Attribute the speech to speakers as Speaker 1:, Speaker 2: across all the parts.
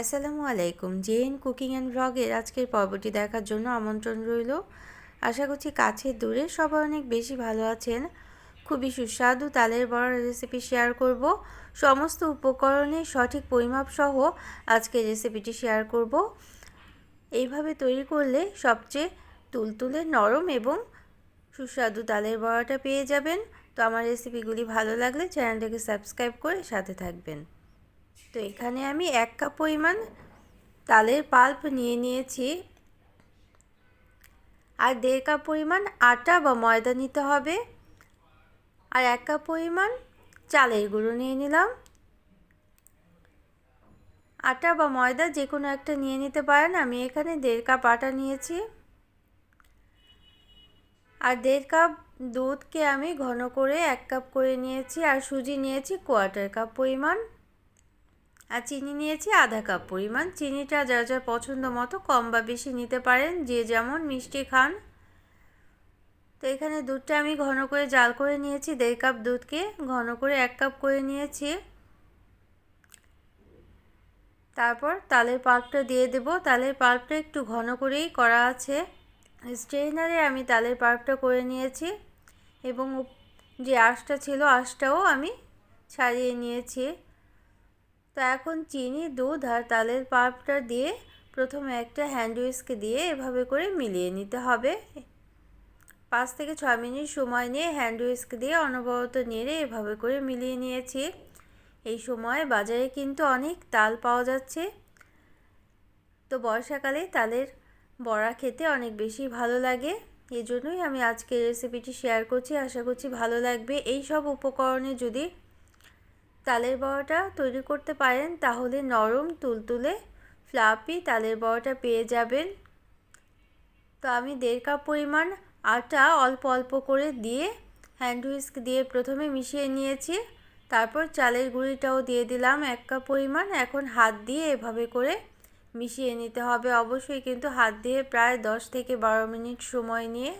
Speaker 1: আসসালামু আলাইকুম। Gen cooking and ব্লগের আজকের পর্বটি দেখার জন্য আমন্ত্রণ রইল। আশা করছি কাছে দূরে সবাই অনেক বেশি ভালো আছেন। খুবই সুস্বাদু তালের বড় রেসিপি শেয়ার করব। সমস্ত উপকরণের সঠিক পরিমাপ সহ আজকে রেসিপিটি শেয়ার করব। এইভাবে তৈরি করলে সবচেয়ে তুলতুলে নরম এবং সুস্বাদু তালের বড়াটা পেয়ে যাবেন। তো আমার রেসিপিগুলি ভালো লাগলে চ্যানেলটাকে সাবস্ক্রাইব করে সাথে থাকবেন। তো এখানে আমি এক কাপ পরিমাণ তালের পাল্প নিয়ে নিয়েছি। আর দেড় কাপ পরিমাণ আটা বা ময়দা নিতে হবে। আর এক কাপ পরিমাণ চালের গুঁড়ো নিয়ে নিলাম। আটা বা ময়দা যে কোনো একটা নিয়ে নিতে পারেন। আমি এখানে দেড় কাপ আটা নিয়েছি। আর দেড় কাপ দুধকে আমি ঘন করে এক কাপ করে নিয়েছি। আর সুজি নিয়েছি কোয়ার্টার কাপ পরিমাণ। আর চিনি নিয়েছি আধা কাপ পরিমাণ। চিনিটা যার যার পছন্দ মতো কম বা বেশি নিতে পারেন, যে যেমন মিষ্টি খান। তো এখানে দুধটা আমি ঘন করে জাল করে নিয়েছি, দেড় কাপ দুধকে ঘন করে এক কাপ করে নিয়েছি। তারপর তালের পাল্পটা দিয়ে দেব। তালের পাল্পটা একটু ঘন করেই করা আছে। স্ট্রেনারে আমি তালের পাল্পটা করে নিয়েছি এবং যে আঁশটা ছিল আঁশটাও আমি ছাড়িয়ে নিয়েছি। তো এখন চিনি, দুধ আর তালের পাল্পটা দিয়ে প্রথমে একটা হ্যান্ড উইস্কে দিয়ে এভাবে করে মিলিয়ে নিতে হবে। পাঁচ থেকে ছয় মিনিট সময় নিয়ে হ্যান্ড উইস্ক দিয়ে অনবরত নেড়ে এভাবে করে মিলিয়ে নিয়েছি। এই সময় বাজারে কিন্তু অনেক তাল পাওয়া যাচ্ছে। তো বর্ষাকালে তালের বড়া খেতে অনেক বেশি ভালো লাগে। এই জন্যই আমি আজকের রেসিপিটি শেয়ার করছি। আশা করছি ভালো লাগবে। এই সব উপকরণে যদি তালের বড়াটা তৈরি করতে পারেন, তাহলে নরম, তুলতুলে ফ্লাপি তালের বড়াটা পেয়ে যাবেন। তো আমি দেড় কাপ পরিমাণ আটা অল্প অল্প করে দিয়ে হ্যান্ড হুইস্ক দিয়ে প্রথমে মিশিয়ে নিয়েছি। তারপর চালের গুঁড়িটাও দিয়ে দিলাম এক কাপ পরিমাণ। এখন হাত দিয়ে এভাবে করে মিশিয়ে নিতে হবে অবশ্যই, কিন্তু হাত দিয়ে প্রায় দশ থেকে বারো মিনিট সময় নিয়ে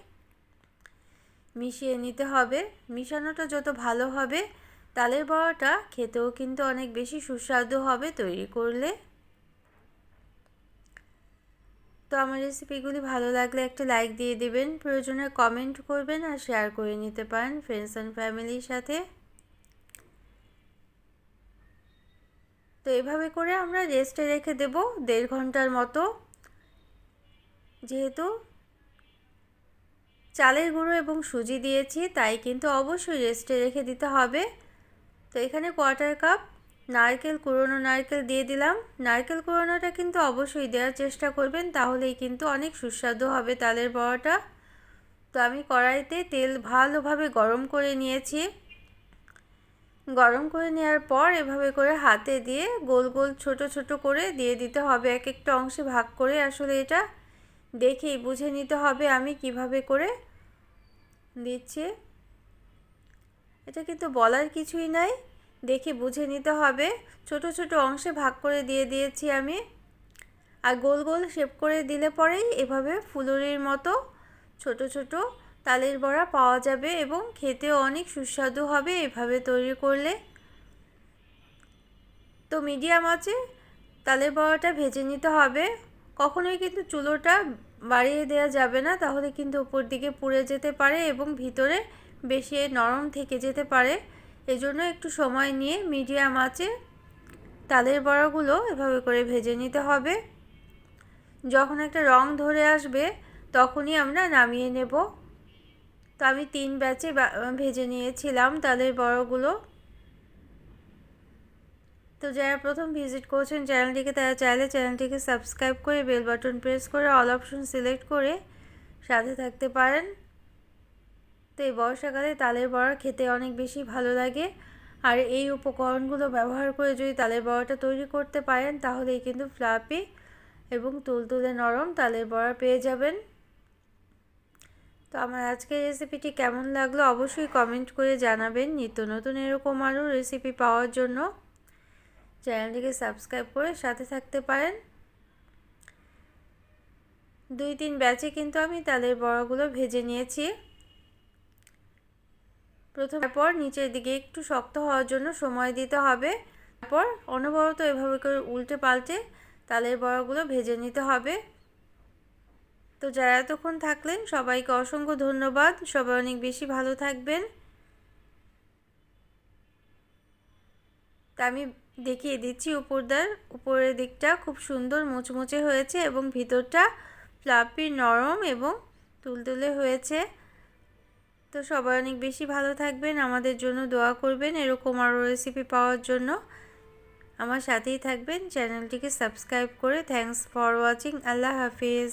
Speaker 1: মিশিয়ে নিতে হবে। মিশানোটা যত ভালো হবে তালের বড়াটা খেতেও কিন্তু অনেক বেশি সুস্বাদু হবে তৈরি করলে। তো আমার রেসিপিগুলি ভালো লাগলে একটা লাইক দিয়ে দেবেন, প্রয়োজনে কমেন্ট করবেন আর শেয়ার করে নিতে পারেন ফ্রেন্ডস অ্যান্ড ফ্যামিলির সাথে। তো এভাবে করে আমরা রেস্টে রেখে দেব দেড় ঘণ্টার মতো। যেহেতু চালের গুঁড়ো এবং সুজি দিয়েছি, তাই কিন্তু অবশ্যই রেস্টে রেখে দিতে হবে। তো এখানে কোয়ার্টার কাপ নারকেল কুড়োনো নারকেল দিয়ে দিলাম। নারকেল কুড়োনোটা কিন্তু অবশ্যই দেওয়ার চেষ্টা করবেন, তাহলেই কিন্তু অনেক সুস্বাদু হবে তালের বড়াটা। তো আমি কড়াইতে তেল ভালোভাবে গরম করে নিয়েছি। গরম করে নেওয়ার পর এভাবে করে হাতে দিয়ে গোল গোল ছোট ছোট করে দিয়ে দিতে হবে, এক একটা অংশে ভাগ করে আসলে এটা দেখেই বুঝে নিতে হবে আমি কীভাবে করে দিচ্ছি। এটা কিন্তু বলার কিছুই নাই। দেখে বুঝে নিতে হবে। ছোট ছোট অংশে ভাগ করে দিয়ে দিয়েছি আমি। আর গোল গোল শেপ করে দিলে পরেই এভাবে ফুলুরির মতো ছোট ছোট তালের বড়া পাওয়া যাবে এবং খেতেও অনেক সুস্বাদু হবে এভাবে তৈরি করলে। তো মিডিয়াম আছে, তালের বড়াটা ভেজে নিতে হবে। কখনোই কিন্তু চুলোটা বাড়িয়ে দেওয়া যাবে না, তাহলে কিন্তু উপর দিকে পুড়ে যেতে পারে এবং ভিতরে বেশি নরম থেকে যেতে পারে। এজন্য একটু সময় নিয়ে মিডিয়াম আঁচে তালের বড়াগুলো এভাবে করে ভেজে নিতে হবে। যখন একটা রং ধরে আসবে, তখনই আমরা নামিয়ে নেব। তো আমি তিন ব্যাচে ভেজে নিয়েছিলাম তালের বড়গুলো। তো যারা প্রথম ভিজিট করছেন চ্যানেলটিকে, তারা চাইলে চ্যানেলটিকে সাবস্ক্রাইব করে বেল বাটন প্রেস করে অল অপশন সিলেক্ট করে সাথে থাকতে পারেন। তো এই বর্ষাকালে তালের বড়া খেতে অনেক বেশি ভালো লাগে। আর এই উপকরণগুলো ব্যবহার করে যদি তালের বড়াটা তৈরি করতে পারেন, তাহলেই কিন্তু ফ্লাপি এবং তুলতুলে নরম তালের বড়া পেয়ে যাবেন। তো আমার আজকের রেসিপিটি কেমন লাগল অবশ্যই কমেন্ট করে জানাবেন। নিত্য নতুন এরকম আরও রেসিপি পাওয়ার জন্য। চ্যানেলটিকে সাবস্ক্রাইব করে সাথে থাকতে পারেন। দুই তিন ব্যাচে কিন্তু আমি তালের বড়াগুলো ভেজে নিয়েছি। প্রথম পর নিচের দিকে একটু শক্ত হওয়ার জন্য সময় দিতে হবে। তারপর অনবরত এভাবে করে উল্টে পাল্টে তালের বড়াগুলো ভেজে নিতে হবে। তো যারা এতক্ষণ থাকলেন, সবাইকে অসংখ্য ধন্যবাদ। সবাই অনেক বেশি ভালো থাকবেন। তা আমি দেখিয়ে দিচ্ছি উপরদার, উপরের দিকটা খুব সুন্দর মুচমুচে হয়েছে এবং ভিতরটা ফ্লাপি নরম এবং তুলতুলে হয়েছে। তো সবাই অনেক বেশি ভালো থাকবেন, আমাদের জন্য দোয়া করবেন এরকম আরও রেসিপি পাওয়ার জন্য। আমার সাথেই থাকবেন চ্যানেলটিকে সাবস্ক্রাইব করে থ্যাংকস ফর ওয়াচিং আল্লাহ হাফিজ।